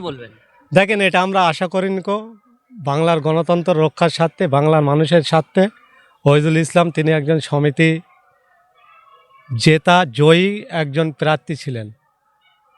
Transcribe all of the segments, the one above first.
বলবেন? দেখেন, এটা আমরা আশা করিনি কো। বাংলার গণতন্ত্র রক্ষার স্বার্থে, বাংলার মানুষের স্বার্থে ওহিদুল ইসলাম তিনি একজন সমিতি জেতা জয়ী একজন প্রার্থী ছিলেন।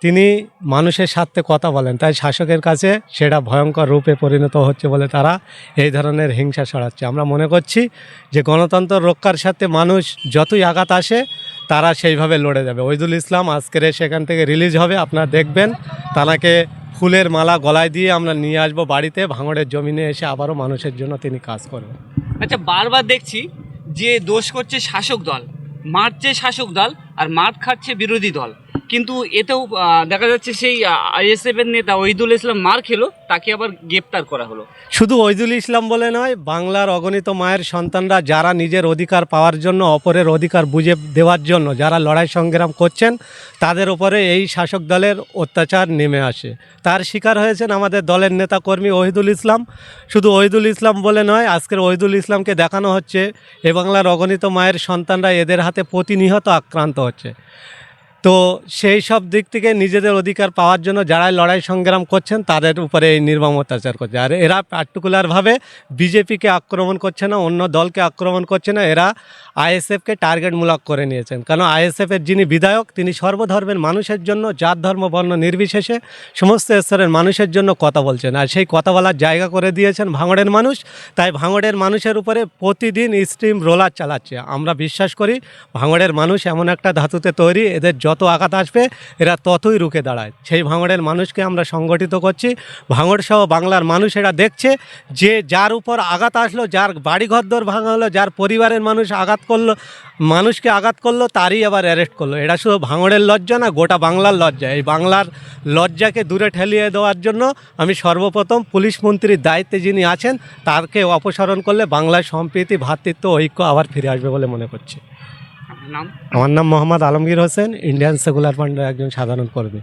তিনি মানুষের স্বার্থে কথা বলেন, তাই শাসকের কাছে সেটা ভয়ঙ্কর রূপে পরিণত হচ্ছে বলে তারা এই ধরনের হিংসা ছড়াচ্ছে। আমরা মনে করছি যে গণতন্ত্র রক্ষার সাথে মানুষ যতই আঘাত আসে, তারা সেইভাবে লড়ে যাবে। ওইদুল ইসলাম আজকের সেখান থেকে রিলিজ হবে, আপনারা দেখবেন। তানাকে ফুলের মালা গলায় দিয়ে আমরা নিয়ে আসব বাড়িতে। ভাঙড়ের জমিনে এসে আবারও মানুষের জন্য তিনি কাজ করবেন। আচ্ছা বারবার দেখছি যে দোষ করছে শাসক দল, মারছে শাসক দল আর মাঠ খাচ্ছে বিরোধী দল। কিন্তু এতেও দেখা যাচ্ছে সেই আইএসএফ এর নেতা ওহিদুল ইসলাম মার খেলো, তাকে আবার গ্রেপ্তার করা হলো। শুধু ওইদুল ইসলাম বলে নয়, বাংলার অগণিত মায়ের সন্তানরা যারা নিজের অধিকার পাওয়ার জন্য, অপরের অধিকার বুঝে দেওয়ার জন্য যারা লড়াই সংগ্রাম করছেন, তাদের ওপরে এই শাসক দলের অত্যাচার নেমে আসে। তার শিকার হয়েছেন আমাদের দলের নেতা কর্মী ওহিদুল ইসলাম। শুধু ওহিদুল ইসলাম বলে নয়, আজকের ওহিদুল ইসলামকে দেখানো হচ্ছে, এ বাংলার অগণিত মায়ের সন্তানরা এদের হাতে প্রতিনিহত আক্রান্ত হচ্ছে। তো সেই সব দিক থেকে নিজেদের অধিকার পাওয়ার জন্য যারা লড়াই সংগ্রাম করছেন, তাদের উপরে এই নির্মম অত্যাচার করছে। আর এরা পার্টিকুলারভাবে বিজেপিকে আক্রমণ করছে না, অন্য দলকে আক্রমণ করছে না, এরা আইএসএফকে টার্গেটমূলক করে নিয়েছেন। কারণ আইএসএফের যিনি বিধায়ক, তিনি সর্বধর্মের মানুষের জন্য, জাত, ধর্ম, বর্ণ নির্বিশেষে সমস্ত স্তরের মানুষের জন্য কথা বলছেন। আর সেই কথা বলার জায়গা করে দিয়েছেন ভাঙড়ের মানুষ। তাই ভাঙড়ের মানুষের উপরে প্রতিদিন স্ট্রিম রোলার চালাচ্ছে। আমরা বিশ্বাস করি ভাঙড়ের মানুষ এমন একটা ধাতুতে তৈরি, এদের যত আঘাত আসবে, এরা ততই রুখে দাঁড়ায়। সেই ভাঙড়ের মানুষকে আমরা সংগঠিত করছি। ভাঙড় সহ বাংলার মানুষ এরা দেখছে যে যার উপর আঘাত আসলো, যার বাড়িঘর দর ভাঙা হলো, যার পরিবারের মানুষ আঘাত করল, মানুষকে আঘাত করল, তারই আবার অ্যারেস্ট করল। এটা শুধু ভাঙড়ের লজ্জা না, গোটা বাংলার লজ্জা। এই বাংলার লজ্জাকে দূরে ঠেলিয়ে দেওয়ার জন্য আমি সর্বপ্রথম পুলিশ মন্ত্রীর দায়িত্বে যিনি আছেন তাকে অপসারণ করলে বাংলার সম্প্রীতি ভ্রাতৃত্ব ঐক্য আবার ফিরে আসবে বলে মনে করছি। নাম? আমার নাম মোহাম্মদ আলমগীর হোসেন ইন্ডিয়ান সেকুলার ফান্ডের একজন সাধারণ কর্মী।